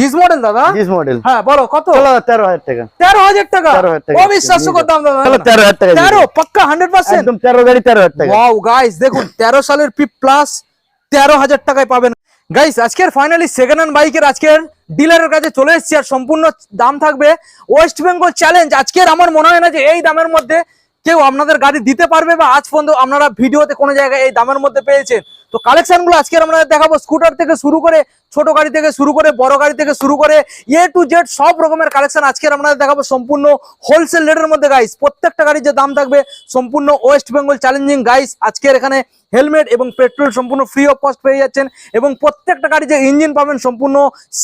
Dish model দাদা? Dish model হ্যাঁ বলো কত? ষোলো তেরো হাজার টাকা। তেরো হাজার টাকা? 13,000 টাকা। দাম দাদা ষোলো তেরো হাজার টাকা তেরো পাক্কা হান্ড্রেড পার্সেন্ট একদম তেরো গাড়ি তেরো হাজার টাকা। ওয়াও গাইস দেখুন তেরো সালের পি প্লাস তেরো হাজার টাকায় পাবেন। গাইস আজকের ফাইনালি সেকেন্ড হ্যান্ড বাইকের আজকের ডিলারের কাছে চলে এসেছি আর সম্পূর্ণ দাম থাকবে ওয়েস্ট বেঙ্গল চ্যালেঞ্জ আজকের আমার মনে হয় না যে এই দামের মধ্যে কেউ আপনাদের গাড়ি দিতে পারবে বা আজ পর্যন্ত আপনারা ভিডিওতে কোনো জায়গায় এই দামের মধ্যে পেয়েছেন। তো কালেকশনগুলো আজকের আমরা দেখাবো স্কুটার থেকে শুরু করে ছোট গাড়ি থেকে শুরু করে, বড় গাড়ি থেকে শুরু করে এ টু জেড সব রকমের কালেকশন আজকে আমরা দেখাবো সম্পূর্ণ হোলসেল রেটের মধ্যে গাইস প্রত্যেকটা গাড়ির যে দাম থাকবে সম্পূর্ণ ওয়েস্ট বেঙ্গল চ্যালেঞ্জিং গাইস আজকের এখানে হেলমেট এবং পেট্রোল সম্পূর্ণ ফ্রি অফ কস্ট পেয়ে যাচ্ছেন এবং প্রত্যেকটা গাড়ি যে ইঞ্জিন পাবেন সম্পূর্ণ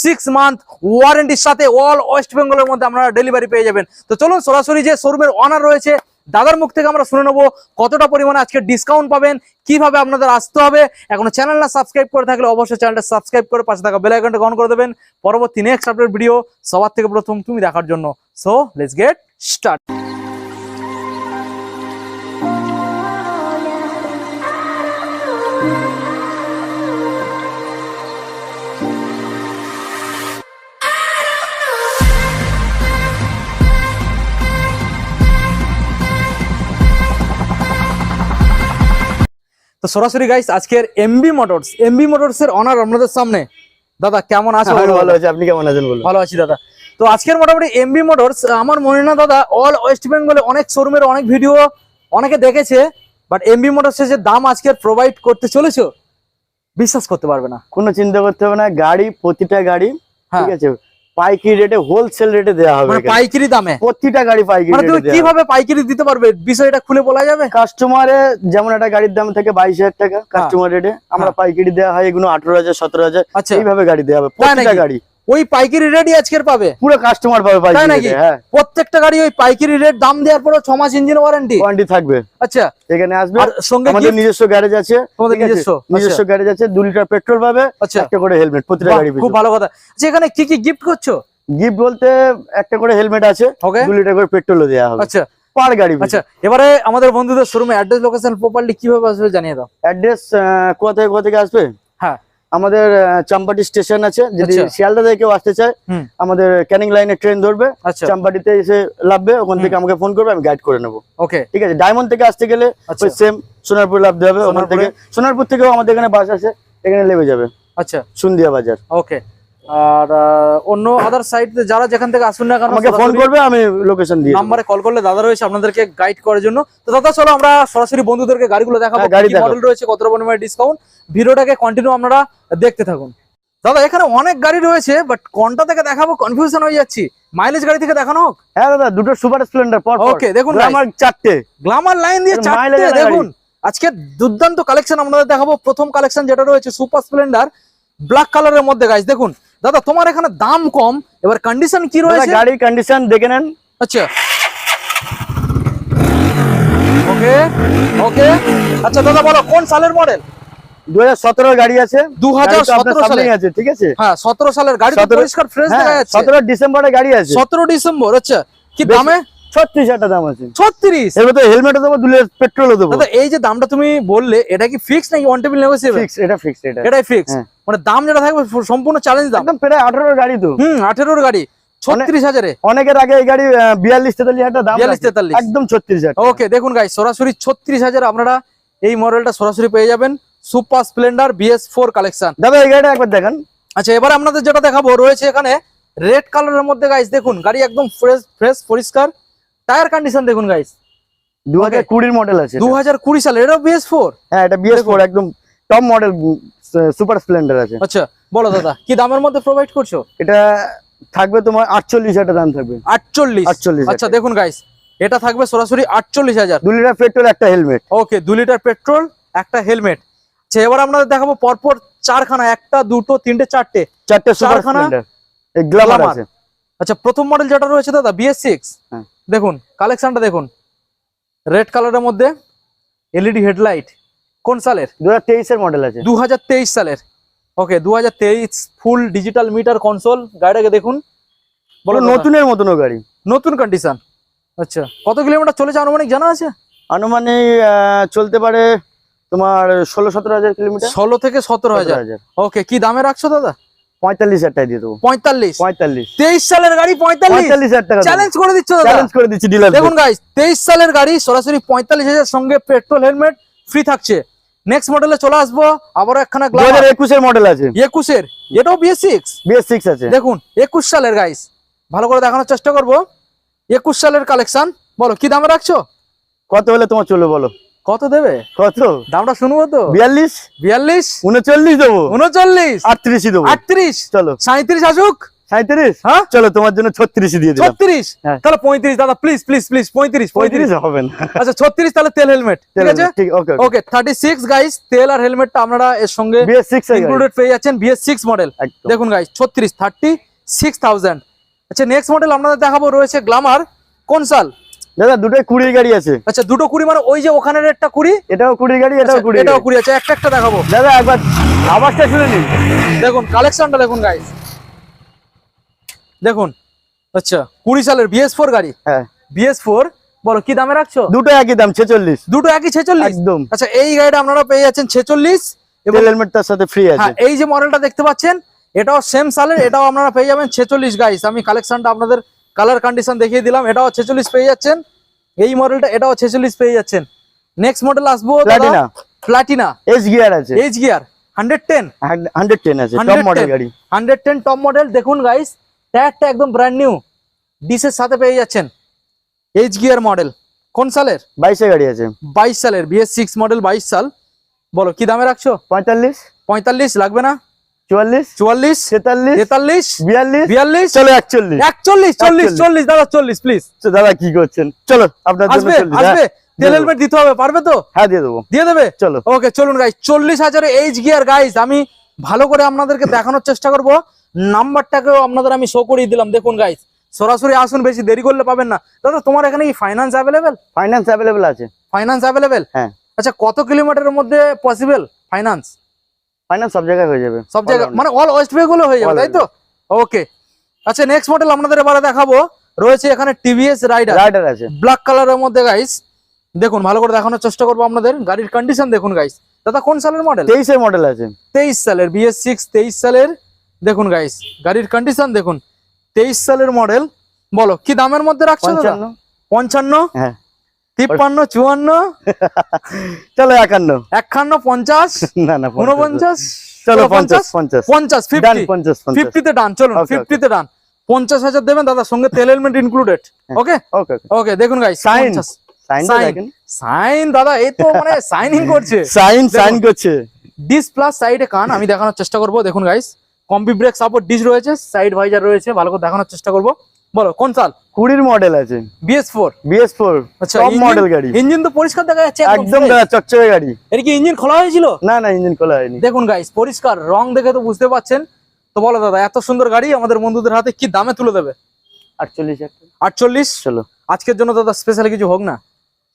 সিক্স মান্থ ওয়ারেন্টির সাথে অল ওয়েস্ট বেঙ্গলের মধ্যে আপনারা ডেলিভারি পেয়ে যাবেন। তো চলুন সরাসরি যে শোরুমের অনার রয়েছে দাদার মুখ থেকে আমরা শুনে নেব কতটা পরিমাণে আজকে ডিসকাউন্ট পাবেন, কীভাবে আপনাদের আসতে হবে। এখন চ্যানেল না সাবস্ক্রাইব করে থাকলে অবশ্যই চ্যানেলটা সাবস্ক্রাইব করে পাশে থাকা বেলাইকনটা অন করে দেবেন। পরবর্তী নেক্সট আপডেট ভিডিও সবার থেকে প্রথম তুমি দেখার জন্য। সো লেটস গেট স্টার্ট তো সরাসরি গাইস আজকের এমবি মোটরস এমবি মোটরস এর অনার আপনাদের সামনে। দাদা কেমন আছো? আমি ভালো আছি। আপনি কেমন আছেন বলুন? ভালো আছি দাদা। তো আজকের মোটামুটি এমবি মোটরস আমার মনে হয় না দাদা অল ওয়েস্ট বেঙ্গলে অনেক শোরুমের অনেক ভিডিও অনেকে দেখেছে বাট এমবি মোটরস যে দাম আজকে প্রোভাইড করতে চলেছো বিশ্বাস করতে পারবে না। কোনো চিন্তা করতে হবে না গাড়ি প্রতিটা গাড়ি হ্যাঁ। ঠিক আছে? পাইকারি রেটে হোলসেল রেটে দেওয়া হবে মানে পাইকারি দামে? প্রতিটা গাড়ি পাইকারি মানে তুমি কীভাবে পাইকারি দিতে পারবে? বিষয়টা খুলে বলা যাবে? কাস্টমারে যেমন একটা গাড়ির দাম থাকে বাইশ হাজার টাকা কাস্টমার রেটে আমরা হ্যাঁ। পাইকারি দেওয়া হয় এগুলো আঠারো হাজার সতেরো হাজার আচ্ছা। এইভাবে গাড়ি দেওয়া হবে। প্রতিটা গাড়ি। ওই পাইকারি রেটই আজকের পাবে। পুরো কাস্টমার পাবে তাই নাকি? হ্যাঁ। প্রত্যেকটা গাড়ি ওই পাইকারি রেট দাম দেওয়ার পরে ছ মাস ইঞ্জিন ওয়ারেন্টি ওয়ারেন্টি থাকবে। আচ্ছা। এখানে আসবে। আর সঙ্গে আমাদের নিজস্ব গ্যারেজ আছে। তোমাদের নিজস্ব? নিজস্ব গ্যারেজ আছে দু লিটার পেট্রোল পাবে আচ্ছা। একটা করে হেলমেট প্রতিটা গাড়ি খুব ভালো কথা। আচ্ছা এখানে কি কি গিফট করছ? গিফট বলতে একটা করে হেলমেট আছে ওকে। দু লিটার করে পেট্রোলও দেওয়া হবে। আচ্ছা। পার গাড়ি আচ্ছা এবারে আমাদের বন্ধুদের শোরুমে অ্যাড্রেস লোকেশন প্রপারলি কীভাবে আসবে জানিয়ে দাও। অ্যাড্রেস কোথা থেকে কোথা থেকে আসবে। আমাদের চাম্পাটি স্টেশন আছে। যদি আচ্ছা। শিয়ালদা থেকে কেউ আসতে চায় আমাদের ক্যানিং লাইনে ট্রেন ধরবে আচ্ছা। চাম্পাটিতে এসে লাভবে ওখান থেকে আমাকে ফোন করবে আমি গাইড করে নেব। ওকে। ঠিক আছে? ডায়মন্ড থেকে আসতে গেলে আচ্ছা। ওই সেম সোনারপুর লাভতে হবে ওখান থেকে। সোনারপুর থেকেও আমাদের এখানে বাস আছে এখানে লেবে যাবে। আচ্ছা। সুন্দিয়া বাজার। ওকে। আর অন্য আদার সাইড যারা যেখান থেকে আসুন না কেন আমাকে ফোন করবে আমি লোকেশন দিয়ে। নাম্বারে কল করলে দাদা রয়েছে আপনাদেরকে গাইড করার জন্য। তো দাদা চলো আমরা সরাসরি বন্ধুদেরকে গাড়িগুলো দেখাবো। হ্যাঁ, গাড়ি মডেল রয়েছে কতটা পরিমাণে ডিসকাউন্ট ভিডিওটাকে কন্টিনিউ আপনারা দেখতে থাকুন। দাদা এখানে অনেক গাড়ি রয়েছে বাট কোনটা থেকে দেখাবো? কনফিউশন হয়ে যাচ্ছি। মাইলেজ গাড়ি থেকে দেখানো হোক? হ্যাঁ দাদা দুটো সুপার স্প্লেন্ডার পর ওকে দেখুন। আমার চারটে। গ্লামার লাইন দিয়ে চারটে দেখুন। আজকে দুর্দান্ত কালেকশন আপনাদের দেখাবো। প্রথম কালেকশন যেটা রয়েছে সুপার স্প্লেন্ডার ব্ল্যাক কালারের মধ্যে গাইস দেখুন। দাদা তোমার এখানে দাম কম এবার কন্ডিশন কি রয়েছে? গাড়ির কন্ডিশন দেখে নেন। আচ্ছা। ওকে ওকে। আচ্ছা দাদা বলো কোন সালের মডেল দু হাজার সতেরো গাড়ি আছে। 2017 গাড়ি তো সালে। আছে ঠিক আছে? হ্যাঁ সতেরো সালের গাড়ি তো 17 পরিষ্কার ফ্রেশ হ্যাঁ দেখা যাচ্ছে। সতেরো ডিসেম্বরে গাড়ি আছে। সতেরো ডিসেম্বর আচ্ছা। কি দামে? ছত্রিশ দাম আছে। ছত্রিশ? এবার তো হেলমেটও দেবো দু পেট্রোলও দেবো। এই যে দামটা তুমি বললে এটা কি ফিক্স নাকি ওয়ান টেবিল নেগোসিয়েবল ফিক্স এটা ফিক্স এটা। এটাই ফিক্স হ্যাঁ। মানে দাম যেটা থাকবে সম্পূর্ণ চ্যালেঞ্জ দাম। একদম প্রায় আঠারোর গাড়ি তো। হুম আঠেরোর গাড়ি। ছত্রিশ হাজারে। অনেকের আগে এই গাড়ি বিয়াল্লিশ তেতাল্লিশ হাজার দাম বিয়াল্লিশ তেতাল্লিশ। একদম ছত্রিশ হাজার ওকে দেখুন গাই সরাসরি ছত্রিশ হাজার আপনারা এই মডেলটা সরাসরি পেয়ে যাবেন। Super splendor BS four collection দাদা এই গাড়িটা একবার দেখেন। আচ্ছা এবার আপনাদের যেটা দেখাবো রয়েছে এখানে রেড কালারের মধ্যে গাইস দেখুন গাড়ি একদম ফ্রেশ ফ্রেশ পরিষ্কার। টায়ার কন্ডিশন দেখুন গাইস দু হাজার কুড়ির মডেল আছে দু হাজার কুড়ি সালে এটাও বিএস ফোর হ্যাঁ এটা বিএস ফোর একদম টপ মডেল সুপার স্প্লেন্ডার আছে। আচ্ছা বলো দাদা কি দামের মধ্যে প্রোভাইড করছ? এটা থাকবে তোমার আটচল্লিশ হাজার দাম থাকবে। আটচল্লিশ? আটচল্লিশ আচ্ছা দেখুন গাইস এটা থাকবে সরাসরি আটচল্লিশ হাজার। দু লিটার পেট্রোল একটা হেলমেট ওকে দু লিটার পেট্রোল একটা হেলমেট আচ্ছা এবার আপনাদের দেখাবো পরপর চারখানা একটা দুটো তিনটে চারটে। চারটে সুপার স্প্লেন্ডার এই গ্লামার আছে। আচ্ছা প্রথম মডেল যেটা রয়েছে দাদা বিএস সিক্স হ্যাঁ। দেখুন কালেকশনটা দেখুন। রেড কালারের মধ্যে এলইডি হেডলাইট কোন সালের? দু হাজার মডেল আছে। দু হাজার তেইশ সালের। ওকে দু হাজার তেইশ ফুল ডিজিটাল মিটার কনসোল গাড়িটাকে দেখুন। বলো নতুনের মতনও গাড়ি। নতুন কন্ডিশন আচ্ছা কত কিলোমিটার চলেছে আনুমানিক জানা আছে? আনুমানিক চলতে পারে তোমার ষোলো সতেরো হাজার কিলোমিটার। ষোলো থেকে সতেরো হাজার। ওকে কি দামে রাখছো দাদা? পঁয়তাল্লিশ হাজার টাকা দিয়ে দেবো। পঁয়তাল্লিশ। পঁয়তাল্লিশ। তেইশ সালের গাড়ি পঁয়তাল্লিশ। হাজার টাকা চ্যালেঞ্জ করে দিচ্ছ চ্যালেঞ্জ করে দিচ্ছি ডিলার দেখুন গাইস তেইশ সালের গাড়ি সরাসরি পঁয়তাল্লিশ হাজার সঙ্গে পেট্রোল হেলমেট ফ্রি থাকছে। নেক্সট মডেলে চলে আসব। আবারও একখানা দু হাজার একুশের মডেল আছে। একুশের। এটাও বিএস সিক্স বিএস সিক্স আছে। দেখুন একুশ সালের গাইস ভালো করে দেখানোর চেষ্টা করব। একুশ সালের কালেকশন বলো কি দামে রাখছো? কত হলে তোমার চলবে বলো? কত দেবে? কত? দামটা শুনব তো? বিয়াল্লিশ? বিয়াল্লিশ? উনচল্লিশ দেবো। উনচল্লিশ? আটত্রিশই দেবো। আটত্রিশ? চলো। সাঁত্রিশ আসুক। সাঁত্রিশ হ্যাঁ? চলো তোমার জন্য ছত্রিশই দিয়ে ছত্রিশ? হ্যাঁ। তাহলে পঁয়ত্রিশ দাদা প্লিজ প্লিজ প্লিজ পঁয়ত্রিশ পঁয়ত্রিশ। হবে না। আচ্ছা ছত্রিশ তাহলে তেল হেলমেট ঠিক আছে? ঠিক okay okay thirty six guys তেল আর হেলমেটটা আপনারা এর সঙ্গে বিএস সিক্স ইনক্লুডেড পেয়ে যাচ্ছেন বিএস সিক্স মডেল দেখুন গাইস ছত্রিশ থার্টি সিক্স থাউজেন্ড আচ্ছা নেক্সট মডেল আপনাদের দেখাবো রয়েছে গ্লামার কোন সাল? দাদা দুটোই কুড়ির গাড়ি আছে। আচ্ছা দুটো কুড়ি মানে ওই যে ওখানে রেটটা কুড়ি? এটাও কুড়ির গাড়ি এটাও আচ্ছা, কুড়ি এটাও কুড়ি। আছে একটা একটা দেখাবো। দাদা একবার আওয়াজটা শুনে নিন। দেখুন কালেকশনটা দেখুন গাইস দেখুন আচ্ছা কুড়ি সালের বিএস ফোর গাড়ি। হ্যাঁ। বিএস ফোর বলো কি দামে রাখছো? দুটো একই দাম ছেচল্লিশ। দুটো একই ছেচল্লিশ? একদম। আচ্ছা এই গাড়িটা আপনারা পেয়ে যাচ্ছেন ছেচল্লিশ। এবং তেল হেলমেট তার সাথে ফ্রি আছে। হ্যাঁ এই যে মডেলটা দেখতে পাচ্ছেন এটাও সেম সালের এটাও আপনারা পেয়ে যাবেন ছেচল্লিশ গাইস আমি কালেকশনটা আপনাদের কালার কন্ডিশন দেখিয়ে দিলাম এটাও ছেচল্লিশ পেয়ে যাচ্ছেন। এই মডেলটা এটাও ছেচল্লিশ পেয়ে যাচ্ছেন। নেক্সট মডেল আসব প্লাটিনা প্লাটিনা এস গিয়ার আছে। H gear hundred ten hundred ten আছে টপ মডেল গাড়ি। হান্ড্রেড টেন টপ মডেল দেখুন গাইস ট্যাগটা একদম ব্র্যান্ড নিউ ডিসের সাথে পেয়ে যাচ্ছেন। এইচ গিয়ার মডেল কোন সালের? বাইশে গাড়ি আছে। বাইশ সালের বিএস সিক্স মডেল বাইশ সাল। বলো কি দামে রাখছো? পঁয়তাল্লিশ। পঁয়তাল্লিশ লাগবে না? চুয়াল্লিশ চুয়াল্লিশ তেতাল্লিশ তেতাল্লিশ বিয়াল্লিশ বিয়াল্লিশ চলো একচল্লিশ। একচল্লিশ চল্লিশ চল্লিশ দাদা চল্লিশ প্লিজ দাদা কি করছেন? চলো আপনার আসবে হ্যাঁ, আসবে। তেল হেলমেট দিতে হবে পারবে তো? হ্যাঁ দিয়ে দেবো। দিয়ে দেবে? চলো। ওকে চলুন চল্লিশ হাজারে এইচ গিয়ার আমি ভালো করে আপনাদেরকে দেখানোর চেষ্টা করব। নাম্বারটাকেও আপনাদের আমি শো করিয়ে দিলাম। দেখুন গাইস সরাসরি আসুন বেশি দেরি করলে পাবেন না। দাদা তোমার এখানে কি ফাইন্যান্স অ্যাভেলেবেল ফাইন্যান্স অ্যাভেলেবেল আছে। ফাইন্যান্স অ্যাভেলেবেল হ্যাঁ। আচ্ছা কত কিলোমিটারের মধ্যে পসিবল ফাইন্যান্স ফাইন্যান্স সব জায়গায় হয়ে যাবে। সব জায়গায় মানে অল ওয়েস্ট বেঙ্গলে হয়ে যাবে তাই তো? ওকে আচ্ছা নেক্সট মডেল আপনাদের এবারে দেখাবো। রয়েছে এখানে টিভিএস রাইডার রাইডার আছে। ব্ল্যাক কালারের মধ্যে গাইস দেখুন ভালো করে দেখানোর চেষ্টা করব আপনাদের। গাড়ির কন্ডিশন দেখুন গাইস দাদা কোন সালের মডেল তেইশের মডেল আছে। তেইশ সালের বিএস সিক্স তেইশ সালের। দেখুন গাইস গাড়ির কন্ডিশন দেখুন। তেইশ সালের মডেল বলো কি দামের মধ্যে রাখছো পঞ্চান্ন। পঞ্চান্ন? হ্যাঁ। তিপ্পান্ন চুয়ান্ন? চলো একান্ন। একান্ন পঞ্চাশ? না না উনপঞ্চাশ চলো পঞ্চাশ? পঞ্চাশ পঞ্চাশ। ফিফটি পঞ্চাশ পঞ্চাশ। ফিফটিতে ডান চলুন. ফিফটিতে ডান পঞ্চাশ হাজার দেবেন দাদা সঙ্গে তেল হেলমেট ইনক্লুডেড ওকে ওকে ওকে দেখুন গাইস সাইন. সাইন দাদা এই তো মানে সাইনিং করছে। সাইন সাইন করছে। ডিস প্লাস সাইডে কান আমি দেখানোর চেষ্টা করব। দেখুন guys combi brake support disc রয়েছে সাইড ভাইজার রয়েছে ভালো করে দেখানোর চেষ্টা করব। বলো কোন সাল কুড়ির মডেল আছে। BS four BS four top model গাড়ি। ইঞ্জিন তো পরিষ্কার দেখা যাচ্ছে একদম চকচকে গাড়ি। এর কি ইঞ্জিন খোলা হয়েছিল? না না ইঞ্জিন খোলা হয়নি। দেখুন গাইস পরিষ্কার রং দেখে তো বুঝতে পাচ্ছেন। তো বলো দাদা এত সুন্দর গাড়ি আমাদের বন্ধুদের হাতে কি দামে তুলে দেবে? আটচল্লিশ আটচল্লিশ? চলো। আজকের জন্য দাদা স্পেশাল কিছু হোক না।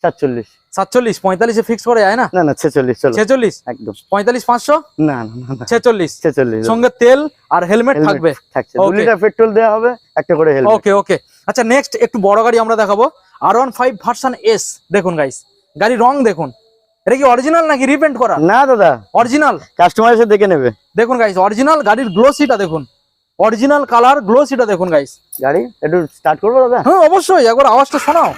সাতচল্লিশ। সাতচল্লিশ পঁয়তাল্লিশে ফিক্স করা যায় না? না না ছেচল্লিশ ছেচল্লিশ? একদম। পঁয়তাল্লিশ পাঁচশো? না না ছেচল্লিশ। ছেচল্লিশ। সঙ্গে তেল আর হেলমেট থাকবে। থাকছে। দু লিটার পেট্রোল দেওয়া হবে একটা করে হেলমেট ওকে ওকে আচ্ছা নেক্সট একটু বড় গাড়ি আমরা দেখাবো। আর ওয়ান ফাইভ ভার্সন এস দেখুন গাইস গাড়ি রং দেখুন। এটা কি অরিজিনাল নাকি রিপেন্ট করা? না দাদা। অরিজিনাল কাস্টমার এসে দেখে নেবে। দেখুন গাইস অরিজিনাল গাড়ির গ্লোসিটা দেখুন। অরিজিনাল কালার গ্লোসিটা দেখুন গাইস গাড়ি একটু স্টার্ট করব দাদা? হ্যাঁ অবশ্যই। একবার আওয়াজটা শোনাও।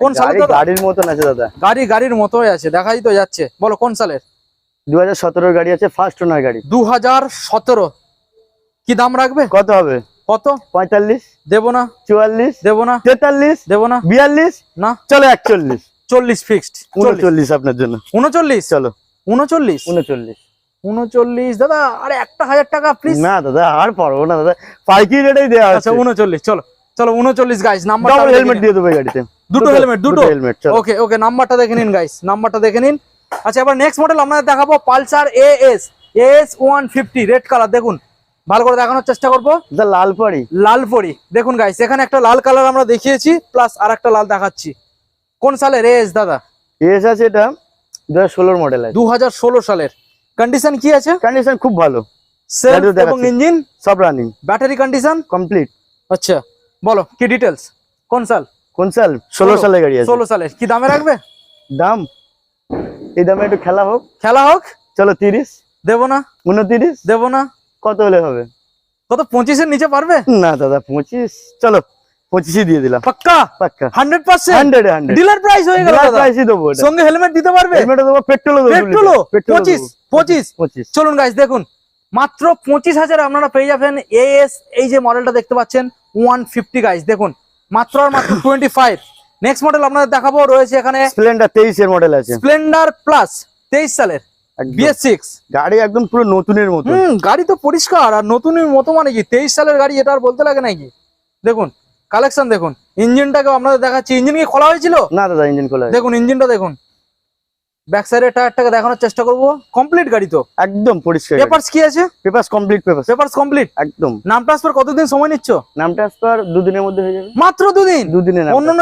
কোন সালের গাড়ির মতন আছে দাদা। গাড়ি গাড়ির মতোই আছে দেখাই তো যাচ্ছে। বলো কোন সালের? দু হাজার গাড়ি আছে ফার্স্ট ওনার গাড়ি। দু হাজার সতেরো। কি দাম রাখবে? কত হবে? কত? পঁয়তাল্লিশ দেবো না। চুয়াল্লিশ দেবো না। তেতাল্লিশ দেবো না। বিয়াল্লিশ না। চলো একচল্লিশ। চল্লিশ ফিক্সড উনচল্লিশ আপনার জন্য। উনচল্লিশ? চলো। উনচল্লিশ? উনচল্লিশ। উনচল্লিশ দাদা আরে একটা হাজার টাকা প্লিজ না দাদা আর পারব না দাদা। পাইকারি রেটেই দেওয়া আচ্ছা আছে। উনচল্লিশ চলো চলো উনচল্লিশ গাইস নাম্বার হেলমেট দিয়ে দেবো গাড়িতে। দুটো হেলমেট দুটো? হেলমেট ওকে ওকে নাম্বারটা দেখে নিন গাইস নাম্বারটা দেখে নিন। আচ্ছা এবার নেক্সট মডেল আপনাদের দেখাবো Pulsar A S S one fifty red colour দেখুন। ভালো করে দেখানোর চেষ্টা করব। লাল পাড়ি লাল পরি। দেখুন গাইস এখানে একটা লাল কালার আমরা দেখিয়েছি প্লাস আর একটা লাল দেখাচ্ছি। কোন সালের এস দাদা? এস আছে এটা দু হাজার ষোলোর মডেল দু সালের। কন্ডিশন কি আছে? কন্ডিশন খুব ভালো। সেলফ এবং ইঞ্জিন সব রানিং ব্যাটারি কন্ডিশন কমপ্লিট আচ্ছা বলো কি ডিটেলস কোন সাল? কোন সাল? ষোলো ষোলো। সালের গাড়ি আছে। ষোলো সালের কি দামে রাখবে? দাম? এই দামে একটু খেলা হোক। খেলা হোক। চলো তিরিশ। দেবো না। উনতিরিশ। দেবো না। কত হলে হবে? কত পঁচিশের নিচে পারবে? না দাদা পঁচিশ। চলো। পঁচিশই দিয়ে দিলাম। পাক্কা? পাক্কা। Hundred percent hundred hundred dealer price হয়ে গেল প্রাইসই দেবো সঙ্গে হেলমেট দিতে পারবে? হেলমেটও দেবো পেট্রোলও দেবো পেট্রোলও পঁচিশ পঁচিশ। পঁচিশ। চলুন গাইস দেখুন। মাত্র পঁচিশ হাজার আপনারা পেয়ে যাবেন এএস এই যে মডেলটা দেখতে পাচ্ছেন ওয়ান ফিফটি গাইস দেখুন। মাত্র আর মাত্র টোয়েন্টি ফাইভ নেক্সট মডেল আপনাদের দেখাবো রয়েছে এখানে স্প্লেন্ডার তেইশের মডেল আছে। স্প্লেন্ডার প্লাস তেইশ সালের গাড়ি একদম পুরো নতুনের মতো। গাড়ি তো পরিষ্কার আর নতুনের মতো মানে কি? তেইশ সালের গাড়ি এটা আর বলতে লাগে নাকি? দেখুন কালেকশন দেখুন। ইঞ্জিনটাকে আপনাদের দেখাচ্ছি। ইঞ্জিন কি খোলা হয়েছিল? না দাদা ইঞ্জিন খোলা দেখুন ইঞ্জিনটা দেখুন। ব্যাক সাইডের টায়ারটাকে দেখানোর চেষ্টা করব। কমপ্লিট গাড়ি তো। একদম পরিষ্কার পেপারস কি আছে? কমপ্লিট পেপারস কমপ্লিট একদম। নাম ট্রান্সফার কতদিন সময় নিচ্ছ? নাম ট্রান্সফার দুদিনের মধ্যে হয়ে যাবে। মাত্র দুদিন?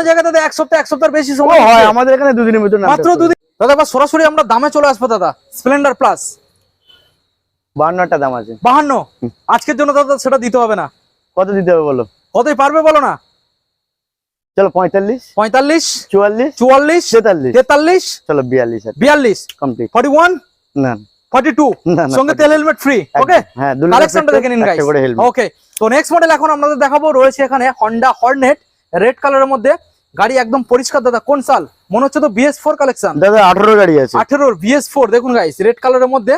জায়গাতে এক সপ্তাহ এক সপ্তাহ বেশি সময় হয় আমাদের এখানে দুদিনের নাম মাত্র দুদিন। দাদা সরাসরি আমরা দামে চলে আসব দাদা। স্প্লেন্ডার প্লাস বাহান্নটা দাম আছে। বাহান্ন? আজকের জন্য দাদা সেটা দিতে হবে না। কত দিতে হবে বলো? কতই পারবে বলো না? চলো পঁয়তাল্লিশ পঁয়তাল্লিশ চুয়াল্লিশ চুয়াল্লিশ তেতাল্লিশ। তেতাল্লিশ চলো বিয়াল্লিশ বিয়াল্লিশ কমপ্লিট ফর্টি ওয়ান না। ফর্টি টু না না সঙ্গে তেল হেলমেট ফ্রি ওকে হ্যাঁ কালেকশনটা দেখে নিন গাইস ওকে তো নেক্সট মডেল এখন আপনাদের দেখাবো। রয়েছে এখানে রেড কালারের মধ্যে। গাড়ি একদম পরিষ্কার দাদা কোন সাল? মনে হচ্ছে তো কালেকশন দাদা আঠারো গাড়ি আছে। আঠেরোর বিএস ফোর দেখুন গাইস রেড কালারের মধ্যে।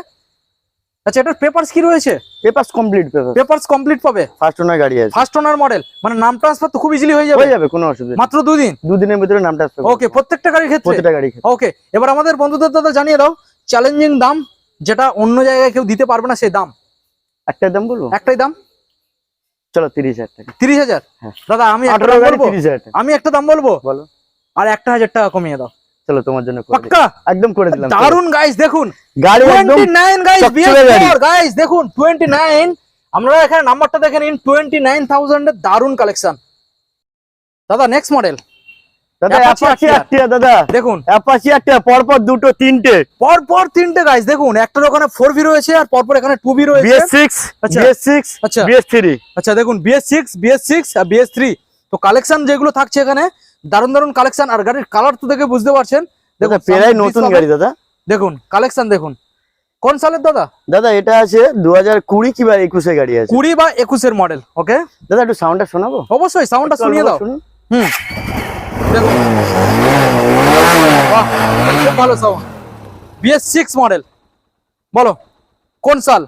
আচ্ছা এটার পেপারস কি রয়েছে? Paper complete paper papers complete পাবে ফার্স্ট ওনার গাড়ি আছে। ফার্স্ট ওনার মডেল মানে নাম ট্রান্সফার তো খুব ইজিলি হয়ে যাবে। হয়ে যাবে কোনো অসুবিধা। মাত্র দুদিন? দুদিনের ভিতরে নাম ট্রান্সফার ওকে প্রত্যেকটা গাড়ির ক্ষেত্রে? প্রতিটা গাড়ি ক্ষেত্রে। ওকে এবার আমাদের বন্ধুদের দাদা জানিয়ে দাও চ্যালেঞ্জিং দাম যেটা অন্য জায়গায় কেউ দিতে পারবে না সেই দাম। একটা দাম বলব? একটাই দাম? চলো তিরিশ হাজার টাকা। তিরিশ হাজার? হ্যাঁ। দাদা আমি একটা আঠারো দাম গাড়ি বলব? তিরিশ হাজার টাকা। আমি একটা দাম বলব? বলো। আর একটা হাজার টাকা কমিয়ে দাও। চলো তোমার জন্য পাক্কা? একদম করে দিলাম দারুণ গাইস দেখুন। গাড়ি একদম 29 গাইস চকচকে গাইস দেখুন 29 আপনারা এখানে নাম্বারটা দেখে নিন 29000 এর দারুণ কালেকশন দাদা নেক্সট মডেল দাদা অ্যাপাচি আটটিয়া দাদা। দেখুন। অ্যাপাচি আটটিয়া পরপর দুটো তিনটে। পর পর তিনটে গাইস দেখুন একটার ওখানে 4V রয়েছে আর পরপর এখানে 2V রয়েছে। বিএস সিক্স আচ্ছা। বিএস সিক্স আচ্ছা। বিএস থ্রি আচ্ছা দেখুন BS6 BS6 আর BS3 তো কালেকশন যেগুলো থাকছে এখানে দারুণ দারুণ কালেকশন আর গাড়ির কালার তো দেখে বুঝতে পারছেন। দেখুন প্রায় নতুন গাড়ি দাদা। দেখুন কালেকশন দেখুন। কোন সালের দাদা? দাদা এটা আছে দু হাজার কুড়ি কিংবা একুশে গাড়ি আছে। কুড়ি বা একুশের মডেল ওকে দাদা একটু সাউন্ডটা শোনাবো? অবশ্যই সাউন্ডটা শুনিয়ে দাও। হুম। দেখুন। ভালো সাউন্ড বিএস সিক্স মডেল বলো কোন সাল?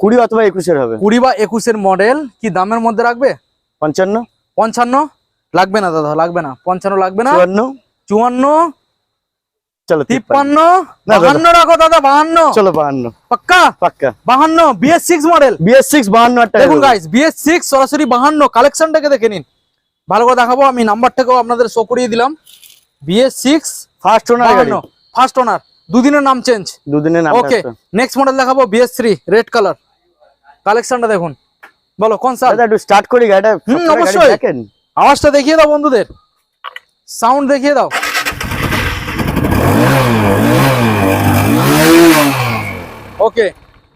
কুড়ি অথবা একুশের হবে। কুড়ি বা একুশের মডেল কি দামের মধ্যে রাখবে? পঞ্চান্ন। পঞ্চান্ন? লাগবে না দাদা লাগবে না। পঞ্চান্ন লাগবে না। চুয়ান্ন? চুয়ান্ন? চলো তিপ্পান্ন। বাহান্ন রাখো দাদা বাহান্ন। চলো বাহান্ন। পাক্কা? পাক্কা। বাহান্ন BS six model BS six বাহান্ন দেখুন দেবো। গাইস বিএস সিক্স সরাসরি বাহান্ন। কালেকশনটাকে দেখে নিন। ভালো করে দেখাবো আমি নাম্বারটাকেও আপনাদের শো করিয়ে দিলাম। BS six first owner first owner দুদিনের নাম চেঞ্জ দুদিনের নাম ওকে নেক্সট মডেল দেখাবো বিএস থ্রি রেড কালার কালেকশনটা দেখুন। বলো কোন সাল একটু স্টার্ট করি গাড়িটা। অবশ্যই। দেখেন? আওয়াজটা দেখিয়ে দাও বন্ধুদের। সাউন্ড দেখিয়ে দাও। ওকে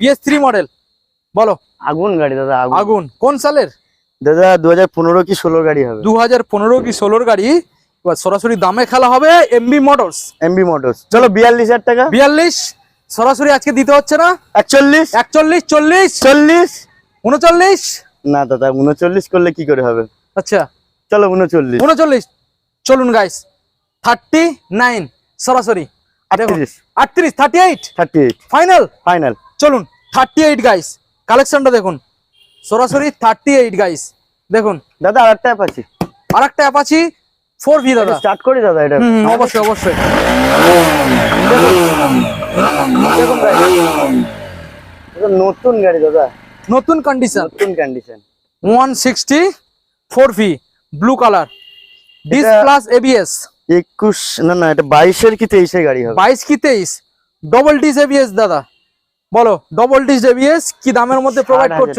বিএস থ্রি মডেল বলো। আগুন গাড়ি দাদা আগুন। কোন সালের? দাদা দু হাজার পনেরো কি ষোলো গাড়ি হবে? দু হাজার পনেরো কি ষোলোর গাড়ি? এবার সরাসরি দামে খেলা হবে এমবি মোটরস এমবি মোটরস চলো বিয়াল্লিশ হাজার টাকা। বিয়াল্লিশ সরাসরি আজকে দিতে হচ্ছে না? একচল্লিশ। একচল্লিশ চল্লিশ? চল্লিশ। উনচল্লিশ? না দাদা উনচল্লিশ করলে কি করে হবে? আচ্ছা। চলো উনচল্লিশ। উনচল্লিশ। চলুন গাইস থার্টি নাইন সরাসরি আটত্রিশ। Thirty eight thirty eight final final চলুন থার্টি এইট গাইস কালেকশনটা দেখুন। সরাসরি থার্টি এইট গাইস দেখুন। দাদা আর একটা পাচ্ছি আর একটা অ্যাপাচি ফোর ভি দাদা। স্টার্ট করি দাদা এটা? অবশ্যই অবশ্যই। নতুন গাড়ি দাদা। নতুন কন্ডিশন নতুন condition one sixty four V blue colour disc plus ABS একুশ না না এটা বাইশের কি তেইশের গাড়ি হবে? বাইশ কি তেইশ? ডবল ডিস এবিএস দাদা। বলো ডবল ডিস এবিএস কি দামের মধ্যে প্রোভাইড করছ?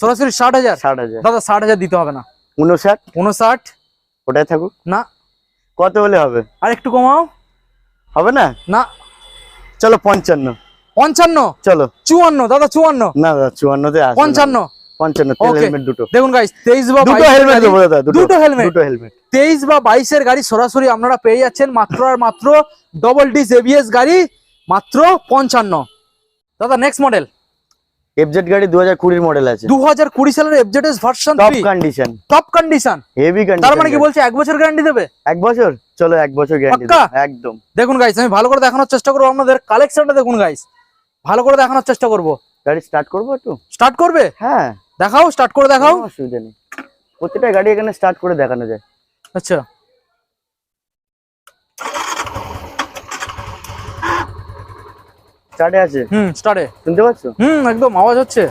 সরাসরি ষাট হাজার? ষাট হাজার। দাদা ষাট হাজার দিতে হবে না। উনষাট উনষাট ওটাই থাকুক। না। কত হলে হবে? আর একটু কমাও। হবে না? না। চলো পঞ্চান্ন। পঞ্চান্ন? চলো। চুয়ান্ন দাদা চুয়ান্ন। না দাদা চুয়ান্নতে। পঞ্চান্ন। পঞ্চান্ন তেল Okay. হেলমেট দুটো। দেখুন গাইস তেইশ বা দুটো হেলমেট দেবো দাদা দুটো। দুটো হেলমেট দুটো হেলমেট তেইশ বা বাইশের গাড়ি সরাসরি আপনারা পেয়ে যাচ্ছেন মাত্র আর মাত্র ডবল ডিস এবিএস গাড়ি মাত্র পঞ্চান্ন। দাদা নেক্সট মডেল এফজেড গাড়ি মডেল আছে। দু হাজার কুড়ি সালের FZS version top condition top condition heavy condition তার মানে কি বলছে এক বছর গ্যারান্টি দেবে? এক বছর? চলো এক বছর গ্যারান্টি একদম। দেখুন গাইস আমি ভালো করে দেখানোর চেষ্টা করব আপনাদের। কালেকশনটা দেখুন গাইস ভালো করে দেখানোর চেষ্টা করব। গাড়ি স্টার্ট করব একটু? স্টার্ট করবে? হ্যাঁ। দেখাও স্টার্ট করে দেখাও। অসুবিধা নেই। প্রতিটা গাড়ি এখানে স্টার্ট করে দেখানো যায়। আচ্ছা। স্টার্টে আছে? হুম স্টার্টে শুনতে পাচ্ছ? হুম একদম আওয়াজ হচ্ছে।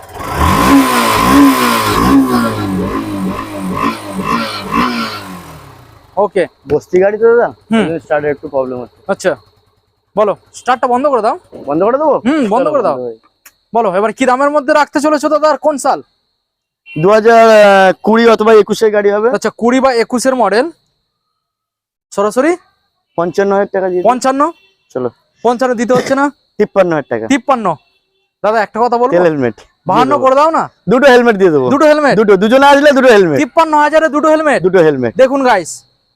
ওকে বস্তি গাড়ি তো দাদা? হুম। স্টার্টে একটু প্রবলেম হচ্ছে। আচ্ছা। বলো স্টার্টটা বন্ধ করে দাও। বন্ধ করে দেবো? হুম বন্ধ করে দাও। বলো এবার কি দামের মধ্যে রাখতে চলেছো দাদা আর কোন সাল? দু হাজার কুড়ি অথবা একুশের গাড়ি হবে। আচ্ছা কুড়ি বা একুশের মডেল সরাসরি? পঞ্চান্ন হাজার টাকা দিয়ে। দিন। পঞ্চান্ন? চলো। পঞ্চান্ন দিতে হচ্ছে না? তিপ্পান্ন হাজার টাকা। তিপ্পান্ন। দাদা একটা কথা বলব? হেলমেট বাহান্ন করে দাও না? দুটো হেলমেট দিয়ে দেবো। দুটো হেলমেট দুটো। দুজনে আসলে দুটো হেলমেট তিপ্পান্ন হাজারে দুটো হেলমেট দুটো হেলমেট দেখুন গাইস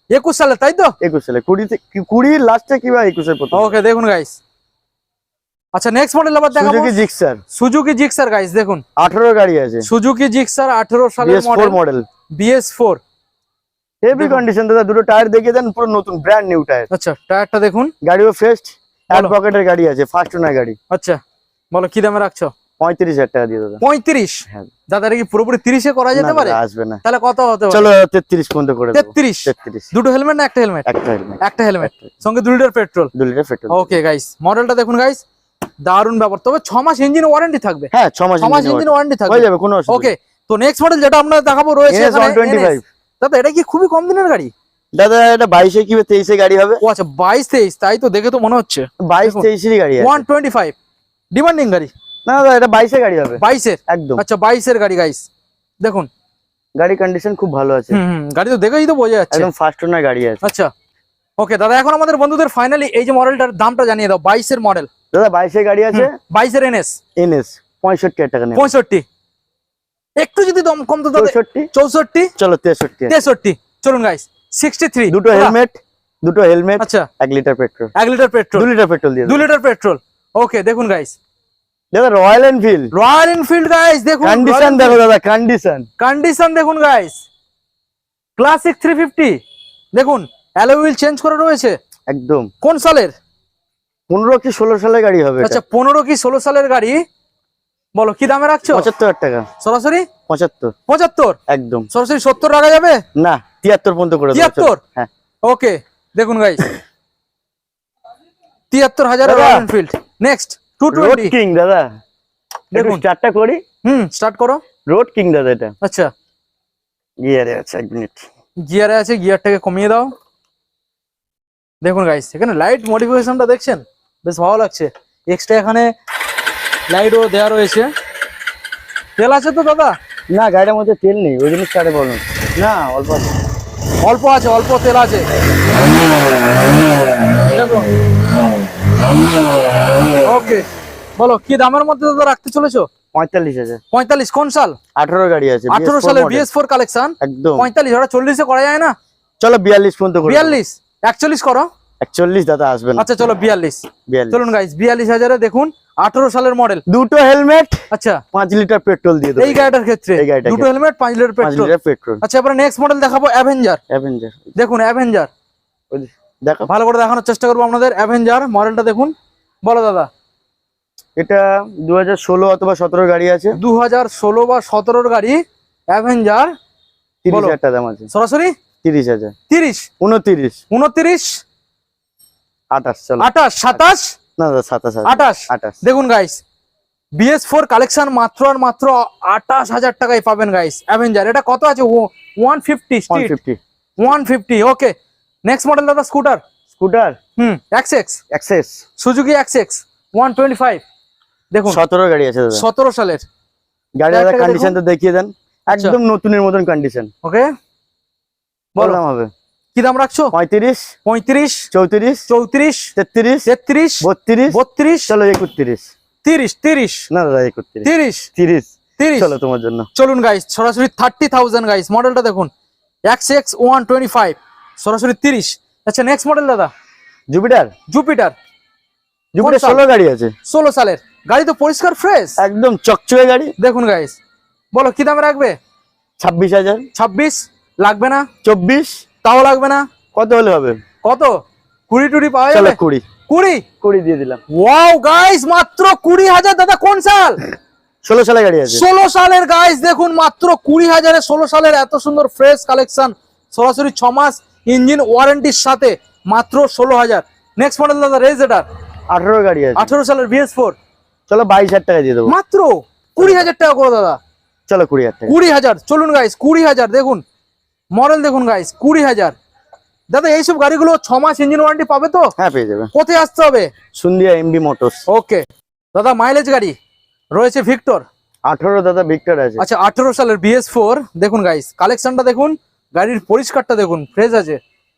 একুশ সালে তাই তো? একুশ সালে। কুড়ি কুড়ি লাস্টে কিংবা একুশের প্রথম? ওকে দেখুন গাইস আচ্ছা নেক্সট মডেল আবার দেখাবো। Suzuki Gixxer Suzuki Gixxer guys দেখুন। আঠারো গাড়ি আছে। সুজুকি জিক্সার আঠেরো সালের BS four model model BS four heavy condition দাদা দুটো টায়ার দেখিয়ে দেন পুরো নতুন ব্র্যান্ড নিউ টায়ার আচ্ছা টায়ারটা দেখুন। গাড়িও ফ্রেশ এক। পকেটের গাড়ি আছে ফার্স্ট ওনার গাড়ি। আচ্ছা বলো কি দামে রাখছো? পঁয়ত্রিশ হাজার টাকা দিয়ে দাদা। পঁয়ত্রিশ? হ্যাঁ। দাদা কি পুরোপুরি তিরিশে করা যেতে পারে? আসবে না। তাহলে কত হতে পারে? চলো তেত্রিশ পর্যন্ত করে দেবো। তেত্রিশ? তেত্রিশ। দুটো হেলমেট না একটা হেলমেট একটা হেলমেট একটা হেলমেট সঙ্গে দু লিটার পেট্রোল দু লিটার পেট্রোল ওকে গাইস মডেলটা দেখুন গাইস দারুণ ব্যাপার। তবে ছ মাস ইঞ্জিন ওয়ারেন্টি থাকবে। হ্যাঁ ছ মাস মাস ইঞ্জিন ওয়ারেন্টি থাকবে। হয়ে যাবে কোনো অসুবিধা ওকে তো নেক্সট মডেল যেটা আমরা দেখাবো রয়েছে দাদা এটা কি খুবই কম দিনের গাড়ি? দাদা এটা বাইশে কি তেইশে গাড়ি হবে? ও আচ্ছা বাইশ তেইশ তাই তো দেখে তো মনে হচ্ছে। বাইশ। তেইশেরই গাড়ি ওয়ান টোয়েন্টি ফাইভ ডিমান্ডিং গাড়ি। না দাদা এটা বাইশে গাড়ি হবে। বাইশের? একদম। আচ্ছা বাইশের গাড়ি গাইস দেখুন। গাড়ি কন্ডিশন খুব ভালো আছে। গাড়ি তো দেখেই তো বোঝা যাচ্ছে। একদম ফার্স্ট ওনার গাড়ি আছে। আচ্ছা। ওকে দাদা এখন আমাদের বন্ধুদের ফাইনালি এই যে মডেলটার দামটা জানিয়ে দাও বাইশের মডেল দাদা বাইশে গাড়ি আছে? বাইশের এনএস। এনএস পঁয়ষট্টি টাকা নেবে। পঁয়ষট্টি। একটু যদি দম কম তো চৌষট্টি? চৌষট্টি? চলো তেষট্টি তেষট্টি। চলুন গাইস সিক্সটি থ্রি দুটো হেলমেট দুটো হেলমেট আচ্ছা। এক লিটার পেট্রোল। এক লিটার পেট্রোল। দু লিটার পেট্রোল দিয়ে দু লিটার পেট্রোল। ওকে দেখুন গাইস দাদা Royal Enfield Royal Enfield guys দেখুন। কন্ডিশন দেখো দাদা কন্ডিশন কন্ডিশন দেখুন গাইস ক্লাসিক থ্রি ফিফটি দেখুন অ্যালো হুইল চেঞ্জ করে রয়েছে? একদম। কোন সালের? পনেরো কি ষোলো সালের গাড়ি হবে আচ্ছা পনেরো কি ষোলো সালের গাড়ি? বলো কি দামে রাখছো? পঁচাত্তর টাকা। সরাসরি? পঁচাত্তর। পঁচাত্তর? একদম। সরাসরি সত্তর রাখা যাবে? না তিয়াত্তর পর্যন্ত করে তিয়াত্তর? হ্যাঁ। ওকে দেখুন গাইস তিয়াত্তর হাজার Royal Enfield next to road twenty king দাদা। দেখুন। স্টার্টটা করি? হুম স্টার্ট করো। রোড কিং দাদা এটা। আচ্ছা। গিয়ারে আছে এক মিনিট গিয়ারে আছে গিয়ারটাকে কমিয়ে দাও। দেখুন গাইস এখানে লাইট মডিফিকেশনটা দেখছেন? বেশ ভালো লাগছে। এক্সট্রা এখানে লাইটও দেওয়া রয়েছে। তেল আছে তো দাদা? না গাড়িটার মধ্যে তেল নেই ওই জন্য স্টার্টে বলুন না অল্প আছে। অল্প আছে অল্প তেল আছে। ওকে বলো কি দামের মধ্যে দাদা রাখতে চলেছো? পঁয়তাল্লিশ হাজার। পঁয়তাল্লিশ কোন সাল? আঠারো গাড়ি আছে আঠারো BS4 সালের। বিএস ফোর কালেকশন একদম। পঁয়তাল্লিশ ওটা চল্লিশে করা যায় না? চলো বিয়াল্লিশ পর্যন্ত বিয়াল্লিশ একচল্লিশ করো। একচল্লিশ দাদা আসবে না। আচ্ছা চলো বিয়াল্লিশ। চলুন গাইস বিয়াল্লিশ হাজারে দেখুন আঠারো সালের মডেল দুটো হেলমেট আচ্ছা। পাঁচ লিটার পেট্রোল দিয়ে দেবো। এই গাড়িটার ক্ষেত্রে? দুটো হেলমেট পাঁচ লিটার পেট্রোল লিটার পেট্রোল আচ্ছা এবারে নেক্সট মডেল দেখাবো অ্যাভেঞ্জার অ্যাভেঞ্জার দেখুন অ্যাভেঞ্জার দেখো। ভালো করে দেখানোর চেষ্টা করব আপনাদের। অ্যাভেঞ্জার মডেলটা দেখুন। বলো দাদা। এটা দু হাজার ষোলো অথবা সতেরো গাড়ি আছে। দু হাজার ষোলো বা সতেরোর গাড়ি অ্যাভেঞ্জার তিরিশ। হাজার টাকা দাম আছে। সরাসরি? তিরিশ হাজার। তিরিশ। উনতিরিশ। উনত্রিশ। আঠাশ আঠাশ সাতাশ? না সাতাশ আঠাশ? আঠাশ। দেখুন গাইস বিএস ফোর কালেকশন মাত্র আর মাত্র আঠাশ হাজার টাকায় পাবেন গাইস অ্যাভেঞ্জার এটা কত আছে? One fifty one fifty okay next model দাদা scooter scooter hmm X X Access Suzuki X X one twenty five দেখুন সতেরো গাড়ি আছে সতেরো সালের। গাড়ি দাদা টায়ারটাকে কন্ডিশন তো দেখিয়ে দেন। আচ্ছা। একদম নতুনের মতন কন্ডিশন ওকে বললাম হবে কি দাম রাখছো? পঁয়ত্রিশ পঁয়ত্রিশ চৌত্রিশ চৌত্রিশ তেত্রিশ তেত্রিশ বত্রিশ বত্রিশ চলো একত্রিশ। তিরিশ তিরিশ না দাদা একত্রিশ। তিরিশ তিরিশ। তিরিশ। চলো তোমার জন্য। চলুন গাইস সরাসরি থার্টি থাউজেন্ড গাইস মডেলটা দেখুন। X X one twenty five সরাসরি তিরিশ। আচ্ছা নেক্সট মডেল দাদা? জুপিটার জুপিটার জুপিটার ষোলো গাড়ি আছে। ষোলো সালের। গাড়ি তো পরিষ্কার ফ্রেশ একদম চকচকে গাড়ি। দেখুন গাইস বলো কি দামে রাখবে? ছাব্বিশ হাজার। ছাব্বিশ লাগবে না? চব্বিশ। তাও লাগবে না? কত হলে হবে? কত? কুড়ি টুড়ি পাওয়া যাবে? কুড়ি। কুড়ি? কুড়ি দিয়ে দিলাম। ওয়াও গাইস মাত্র কুড়ি হাজার। দাদা কোন সাল? ষোলো সালে গাড়ি আছে। ষোলো সালের গাইস দেখুন মাত্র কুড়ি হাজারে ষোলো সালের এত সুন্দর ফ্রেশ কালেকশন সরাসরি ছ মাস ইঞ্জিন ওয়ারেন্টির সাথে মাত্র ষোলো হাজার। নেক্সট মডেল দাদা রেজ এটার আঠারো গাড়ি আছে। আঠেরো সালের বিএস ফোর চলো বাইশ হাজার টাকা দিয়ে দেবো। মাত্র কুড়ি হাজার টাকা করে দাদা। চলো কুড়ি হাজার কুড়ি হাজার চলুন গাইস কুড়ি হাজার দেখুন। মডেল দেখুন গাইস কুড়ি হাজার। দাদা এইসব গাড়িগুলো ছ মাস ইঞ্জিন ওয়ারেন্টি পাবে তো? হ্যাঁ পেয়ে যাবে। কোথায় আসতে হবে? সুন্দিয়া এমবি মোটরস ওকে দাদা মাইলেজ গাড়ি রয়েছে ভিক্টর আঠারো দাদা ভিক্টর আছে। আচ্ছা আঠারো সালের বিএস ফোর দেখুন গাইস কালেকশনটা দেখুন গাড়ির পরিষ্কারটা দেখুন ফ্রেশ আছে।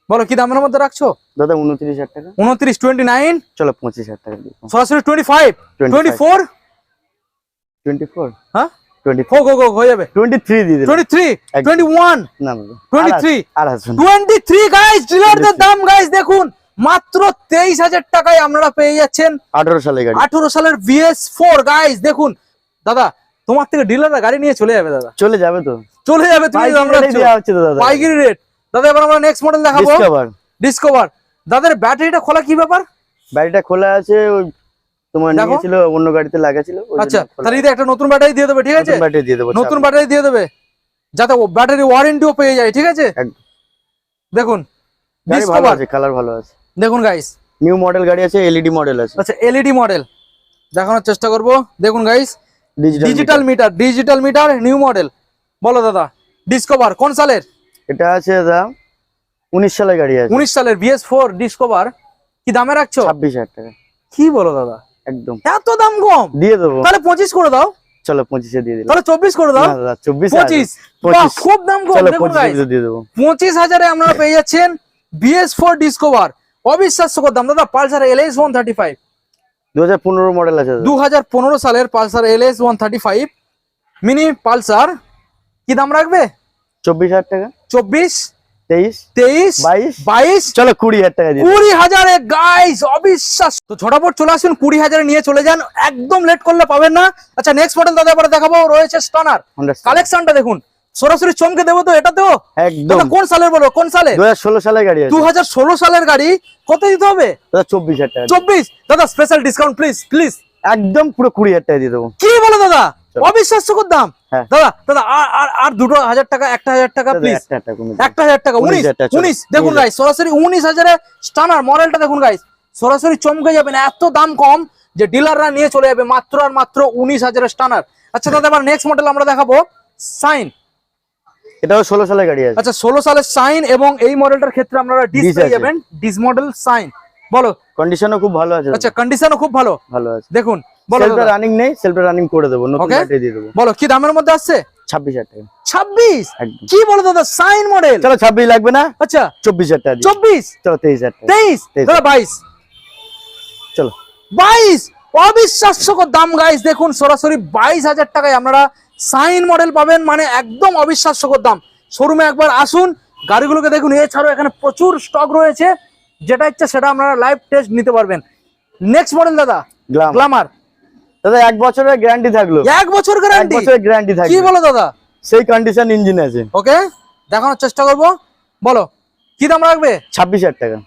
বলো কি দামের মধ্যে রাখছো? দাদা উনত্রিশ হাজার টাকা। উনত্রিশ টোয়েন্টি নাইন চলো পঁচিশ হাজার টাকা সরাসরি twenty five twenty four twenty four হ্যাঁ? হোক হোক হয়ে যাবে টোয়েন্টি থ্রি দিয়ে দিলাম টোয়েন্টি থ্রি একদম। টোয়েন্টি ওয়ান না না, না। 23 আর আসবে না। টোয়েন্টি থ্রি গাইস ডিলারদের দাম গাইস দেখুন। মাত্র তেইশ হাজার টাকায় আপনারা পেয়ে যাচ্ছেন আঠারো সালে গাড়ি। আঠেরো সালের বিএস ফোর গাইস দেখুন। দাদা তোমার থেকে ডিলাররা গাড়ি নিয়ে চলে যাবে দাদা। চলে যাবে তো। চলে যাবে তুমি আমরা পাইকারি রেট দাদা এবার আমরা নেক্সট মডেল দেখাবো। ডিসকভার ডিসকভার দাদার ব্যাটারিটা খোলা কি ব্যাপার? গাড়িটা খোলা আছে তোমার। নিয়েছিল অন্য গাড়িতে ওই আচ্ছা তাহলে এটা একটা নতুন ব্যাটারি দিয়ে দেবে ঠিক আছে? ব্যাটারি দিয়ে দেবো নতুন ব্যাটারি দিয়ে দেবে যাতে ব্যাটারি ওয়ারেন্টিও পেয়ে যায় ঠিক আছে? দেখুন কালার ভালো আছে দেখুন গাইস নিউ মডেল গাড়ি আছে এলইডি মডেল আছে। আচ্ছা এলইডি মডেল দেখানোর চেষ্টা করব। দেখুন guys digital meter digital meter new model বলো দাদা ডিসকভার কোন সালের? এটা আছে দাদা উনিশ সালে গাড়ি আছে। উনিশ সালের বিএস ফোর ডিসকভার কি দামে রাখছো? ছাব্বিশ হাজার টাকা। কি বলো দাদা? একদম। এত দাম কম? দিয়ে দেবো। তাহলে পঁচিশ করে দাও। চলো পঁচিশে দিয়ে দিলাম। তাহলে চব্বিশ করে দাও। চব্বিশ পঁচিশ। খুব দাম কম। দিয়ে দেবো। পঁচিশ হাজারে আপনারা পেয়ে যাচ্ছেন বিএস ফোর ডিসকভার অবিশ্বাস্যকর দাম। দাদা Pulsar L S one thirty five দু হাজার পনেরো মডেল আছে দু হাজার পনেরো সালের Pulsar L S one thirty five mini Pulsar. কি দাম রাখবে? চব্বিশ হাজার টাকা। চব্বিশ? চলো কুড়ি হাজার টাকা কুড়ি হাজারে গাইস অবিশ্বাস তো ঝটাপট চলে আসুন কুড়ি হাজারে নিয়ে চলে যান। একদম লেট করলে পাবেন না। আচ্ছা নেক্সট মডেল দাদা এবারে দেখাবো রয়েছে স্টানার। কালেকশনটা দেখুন। সরাসরি চমকে দেবো তো এটাতেও? একদম। কোন সালের বলো? কোন সালে? দু হাজার ষোলো সালে গাড়ি দু হাজার ষোলো সালের গাড়ি। কত দিতে হবে? চব্বিশ হাজার টাকা চব্বিশ? দাদা স্পেশাল ডিসকাউন্ট প্লিজ প্লিজ একদম পুরো কুড়ি হাজার টাকা দিয়ে দেবো। কি বলো দাদা। অবিশ্বাস্যকর দাম। হ্যাঁ। দাদা দাদা আর আর দুটো হাজার টাকা একটা হাজার টাকা প্লিজ একটা হাজার টাকা উনিশ উনিশ দেখুন গাইস সরাসরি উনিশ হাজারে স্টানার মডেলটা দেখুন গাইস সরাসরি চমকে যাবেন এত দাম কম যে ডিলাররা নিয়ে চলে যাবে মাত্র আর মাত্র উনিশ হাজারের স্টানার আচ্ছা দাদা এবার নেক্সট মডেল আমরা দেখাবো সাইন এটাও ষোলো সালে গাড়ি আছে। আচ্ছা ষোলো সালের সাইন এবং এই মডেলটার ক্ষেত্রে আপনারা ডিস পেয়ে যাবেন ডিস মডেল সাইন বলো। কন্ডিশনও খুব ভালো আছে। আচ্ছা কন্ডিশনও খুব ভালো। ভালো আছে। দেখুন সেলফটা রানিং নেই সেলফটা রানিং করে দেবো নতুন ব্যাটারি দিয়ে দেবো। বলো কি দামের মধ্যে আসছে? ছাব্বিশ হাজার টাকা। ছাব্বিশ? কি বলো দাদা সাইন মডেল চলো ছাব্বিশ লাগবে না? আচ্ছা। চব্বিশ হাজার টাকা চব্বিশ? চলো তেইশ হাজার তেইশ। দাদা বাইশ। চলো। বাইশ? অবিশ্বাস্যকর দাম গাইস দেখুন সরাসরি বাইশ হাজার টাকায় আপনারা সাইন মডেল পাবেন মানে একদম অবিশ্বাস্যকর দাম। শোরুমে একবার আসুন গাড়িগুলোকে দেখুন এছাড়াও এখানে প্রচুর স্টক রয়েছে। যেটা ইচ্ছা সেটা আপনারা লাইভ টেস্ট নিতে পারবেন। নেক্সট মডেল দাদা গ্লাম গ্লামার দাদা এক বছরের গ্যারান্টি থাকল। এক বছর এক গ্যারান্টি বছরের গ্যারান্টি কি থাকবে বলো দাদা? সেই কন্ডিশন ইঞ্জিন আছে। ওকে দেখানোর চেষ্টা করব। বলো কি দাম রাখবে ছাব্বিশ হাজার টাকা।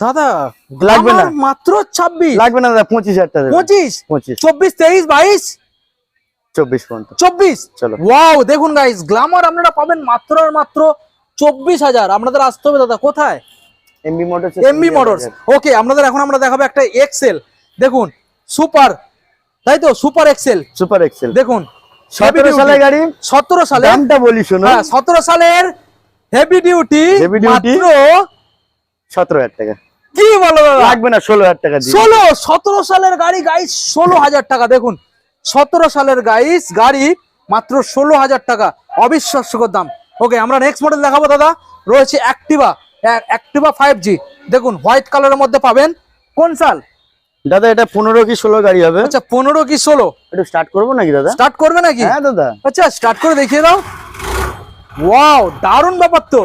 দাদা লাগবে না। মাত্র ছাব্বিশ। লাগবে না দাদা পঁচিশ হাজার টাকা। দেবেন। পঁচিশ? পঁচিশ। চব্বিশ তেইশ বাইশ? চব্বিশ পর্যন্ত। চব্বিশ? চলো। ওয়াও দেখুন গাইস গ্লামার আপনারা পাবেন মাত্র আর মাত্র চব্বিশ হাজার। আপনাদের আসতে হবে দাদা কোথায়? MB Motors MB Motors okay আপনাদের এখন আমরা দেখাবো একটা এক্সেল দেখুন সুপার তাই তো? সুপার এক্সেল সুপার এক্সেল দেখুন সতেরো সালে গাড়ি? সতেরো সালে দামটা বলি শোনো হ্যাঁ সতেরো সালের হেভি ডিউটি। মাত্র সতেরো হাজার টাকা। কি বলো লাগবে না ষোলো হাজার টাকা ষোলো সতেরো সালের গাড়ি গাইস ষোলো হাজার টাকা। দেখুন সতেরো সালের গাইস গাড়ি মাত্র ষোলো হাজার টাকা। অবিশ্বাস্যকর দাম। ওকে আমরা নেক্সট মডেল দেখাবো দাদা। রয়েছে অ্যাক্টিভা অ্যাক্টিভা ফাইভ জি দেখুন হোয়াইট কালারের মধ্যে পাবেন। কোন সাল? দাদা এটা পনেরো কি ষোলো গাড়ি হবে? আচ্ছা পনেরো কি ষোলো? একটু স্টার্ট করব নাকি দাদা? স্টার্ট করবে নাকি? হ্যাঁ দাদা। আচ্ছা স্টার্ট করে দেখিয়ে দাও। ওয়াও দারুণ ব্যাপার তো।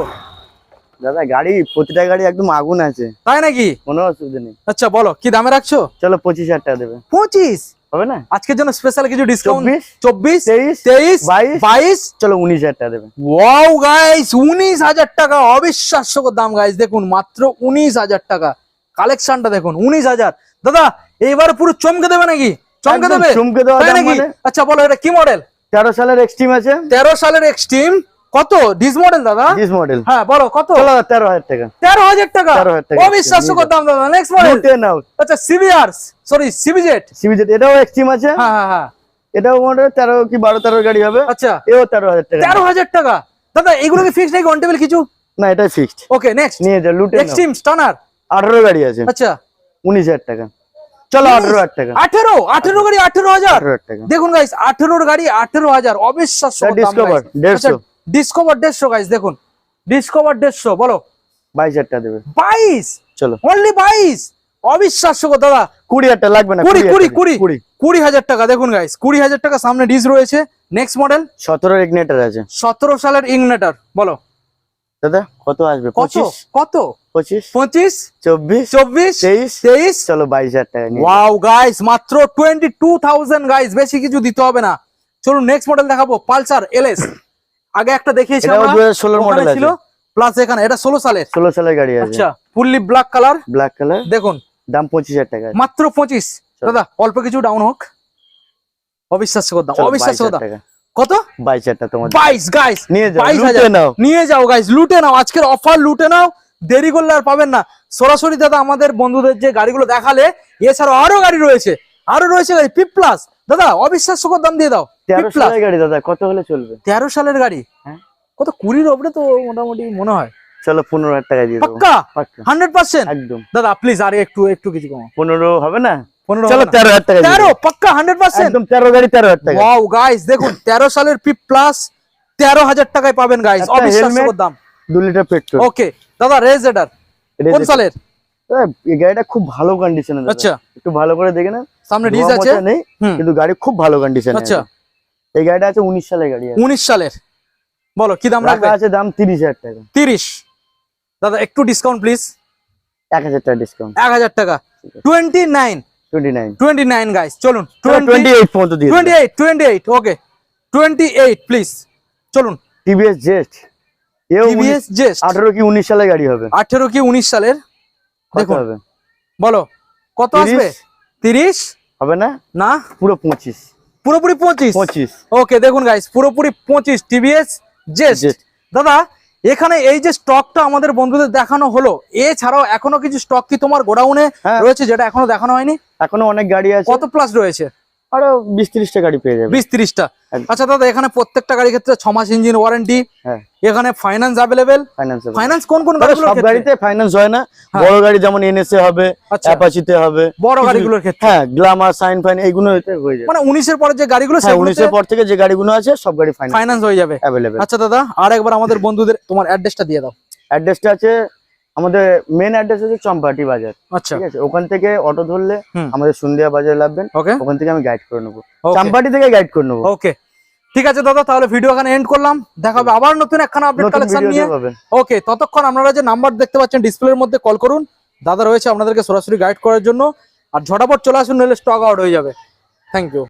দাদা গাড়ি প্রতিটা গাড়ি একদম আগুন আছে। তাই নাকি? কোনো অসুবিধা নেই। আচ্ছা বলো কি দামে রাখছো? চলো পঁচিশ হাজার টাকা দেবে। পঁচিশ? হবে না? আজকের জন্য স্পেশাল কিছু ডিসকাউন্ট চব্বিশ? তেইশ? তেইশ? বাইশ? বাইশ? চলো উনিশ হাজার টাকা দেবে। ওয়াও গাইস উনিশ হাজার টাকা। অবিশ্বাস্যকর দাম গাইস দেখুন মাত্র উনিশ হাজার টাকা। কালেকশনটা দেখুন উনিশ হাজার। দাদা এইবার পুরো চমকে দেবে নাকি? চমকে দেবে? চমকে তাই নাকি? মানে? আচ্ছা বলো এটা কি মডেল তেরো সালের এক্সট্রিম আছে। তেরো সালের এক্সট্রিম কত? ডিস মডেল দাদা? ডিস মডেল হ্যাঁ বলো কত? তেরো হাজার টাকা। তেরো হাজার টাকা? 13,000 টাকা। দাম দাদা। নেক্সট মডেল আচ্ছা সিবিআর সরি সিবিজেট সিবিজেড এটাও এক্সট্রিম আছে। হ্যাঁ হ্যাঁ হ্যাঁ। এটাও মডেল তেরো কি বারো তেরো গাড়ি হবে। আচ্ছা। এও তেরো হাজার টাকা। তেরো হাজার টাকা। দাদা এগুলো কি ফিক্স নাকি অন টেবিল কিছু? না এটা ফিক্সড ওকে নেক্সট নিয়ে যা লুটে এক্সট্রিম স্টানার আঠারো গাড়ি আছে। আচ্ছা। উনিশ হাজার টাকা। চলো আঠারো হাজার টাকা। আঠেরো? আঠেরো গাড়ি আঠেরো হাজার? দেখুন গাইস আঠেরোর গাড়ি আঠেরো হাজার। অবিশ্বাস্য এটা Discover, 150 ডিসকভার দেড়শো গাইস দেখুন। ডিসকভার দেড়শো বলো। বাইশ হাজার টাকা দেবে। বাইশ? চলো। অনলি বাইশ? অবিশ্বাস্য দাদা। কুড়ি হাজার টাকা লাগবে না? কুড়ি কুড়ি। কুড়ি কুড়ি। কুড়ি। হাজার টাকা দেখুন গাইস কুড়ি হাজার টাকা সামনে ডিস রয়েছে। নেক্সট মডেল সতেরো ইগনেটার আছে। সতেরো সালের ইগনেটার বলো। দাদা কত আসবে? পঁচিশ? কত? পঁচিশ? পঁচিশ? চব্বিশ? চব্বিশ? তেইশ? তেইশ? চলো বাইশ হাজার টাকা ওয়াও গাইস মাত্র টোয়েন্টি টু থাউজেন্ড গাইস বেশি কিছু দিতে হবে না। চলুন নেক্সট মডেল দেখাবো পালসার এলএস। আগে একটা দেখিয়েছি আমরা মডেল ছিল। প্লাস এখানে এটা ষোলো সালের। ষোলো সালের গাড়ি আছে। আচ্ছা fully black colour black colour দেখুন দাম পঁচিশ হাজার টাকা মাত্র পঁচিশ। দাদা অল্প কিছু ডাউন হোক। অবিশ্বাস্য দাম অবিশ্বাস্য 22,000 দাম টাকা। কত? বাইশ হাজার টাকা তোমার বাইশ গাইস নিয়ে যাও লুটে নাও। নিয়ে যাও গাইস লুটে নাও আজকের অফার লুটে নাও। দেরি করলে আর পাবেন না। সরাসরি দাদা আমাদের বন্ধুদের যে গাড়িগুলো দেখালে এছাড়াও আরও গাড়ি রয়েছে। আরও রয়েছে গাড়ি পিপ প্লাস দাদা অবিশ্বাস্যকর দাম দিয়ে দাও তেরো সালের গাড়ি দাদা কত হলে চলবে? তেরো সালের গাড়ি? হ্যাঁ। কত কুড়ির ওপরে তো মোটামুটি মনে হয়। চলো পনেরো হাজার টাকা দিয়ে পাক্কা? হান্ড্রেড পার্সেন্ট একদম। দাদা প্লিজ আর একটু একটু কিছু কম পনেরো হবে না? চলো তেরো হাজার টাকা তেরো দেবো। পাক্কা হান্ড্রেড পার্সেন্ট একদম তেরো গাড়ি তেরো হাজার টাকা। ওয়াও গাইস দেখুন তেরো সালের পিপ প্লাস তেরো হাজার টাকায় পাবেন গাইস দাম। দু লিটার পেট্রোল ওকে দাদা কোন সালের? এই গাড়িটা খুব ভালো কন্ডিশনে আচ্ছা। একটু ভালো করে দেখে না সামনে ডিজ আছে? নেই কিন্তু গাড়ি খুব ভালো কন্ডিশনে আচ্ছা। এই গাড়িটা আছে উনিশ সালের গাড়ি আছে। উনিশ সালের। বলো কি দাম রাখবে? আছে দাম তিরিশ হাজার টাকা। তিরিশ। দাদা একটু ডিসকাউন্ট প্লিজ এক হাজার টাকা ডিসকাউন্ট এক হাজার টাকা। ঠিক আছে। Twenty nine twenty nine twenty nine guys চলুন টোয়েন্টি টোয়েন্টি এইট পর্যন্ত দিয়ে twenty eight twenty eight okay twenty eight please চলুন টিভিএস জেস্ট এও টিভিএস জেস্ট আঠারো কি উনিশ সালের গাড়ি হবে? আঠেরো কি উনিশ সালের? কত দেখুন। হবে? বলো কত আসবে? 30? তিরিশ? হবে না? না। পুরো পঁচিশ। পুরোপুরি পঁচিশ? পঁচিশ। ওকে দেখুন গাইস পুরোপুরি পঁচিশ টিভিএস জেস্ট Jest। দাদা এখানে এই যে স্টকটা আমাদের বন্ধুদের দেখানো হলো এছাড়াও এখনও কিছু স্টক কি তোমার গোডাউনে হ্যাঁ। রয়েছে যেটা এখনও দেখানো হয়নি? এখনও অনেক গাড়ি আছে। কত প্লাস রয়েছে? আরও বিশ ত্রিশটা গাড়ি পেয়ে যাবে। বিশ তিরিশটা। একদম। আচ্ছা দাদা এখানে প্রত্যেকটা গাড়ির ক্ষেত্রে ছ মাস ইঞ্জিন ওয়ারেন্টি হ্যাঁ। এখানে ফাইন্যান্স অ্যাভেলেবেল ফাইন্যান্স কোন কোন সব গাড়িগুলোর গাড়িতে ফাইন্যান্স হয় না। হ্যাঁ। বড় গাড়ি যেমন এনএসএ হবে আচ্ছা। অ্যাপাচিতে হবে। বড় গাড়িগুলোর ক্ষেত্রে? হ্যাঁ গ্লামার সাইন ফাইন এইগুলো হয়ে যাবে। মানে উনিশের পরে যে গাড়িগুলো হ্যাঁ উনিশের পর থেকে যে গাড়িগুলো আছে সব গাড়ি ফাইন্যান্স ফাইন্যান্স হয়ে যাবে। অ্যাভেলেবেল আচ্ছা দাদা আর একবার আমাদের বন্ধুদের তোমার অ্যাড্রেসটা দিয়ে দাও। অ্যাড্রেসটা আছে আমাদের মেন অ্যাড্রেস হচ্ছে চম্পাটি বাজার আচ্ছা। ঠিক আছে? ওখান থেকে অটো ধরলে আমাদের সন্ধ্যা বাজারে লাভবেন ওকে। ওখান থেকে আমি গাইড করে নেব। চাম্পাটি থেকে গাইড করে নেব। ওকে। ঠিক আছে দাদা তাহলে ভিডিও এখানে এন্ড করলাম। দেখা হবে আবার নতুন একখানা আপডেট কালেকশন নিয়ে। ওকে ততক্ষণ আপনারা যে নাম্বার দেখতে পাচ্ছেন ডিসপ্লের মধ্যে কল করুন। দাদা রয়েছে আপনাদেরকে সরাসরি গাইড করার জন্য। আর ঝটাপট চলে আসুন নইলে স্টক আউট হয়ে যাবে। Thank you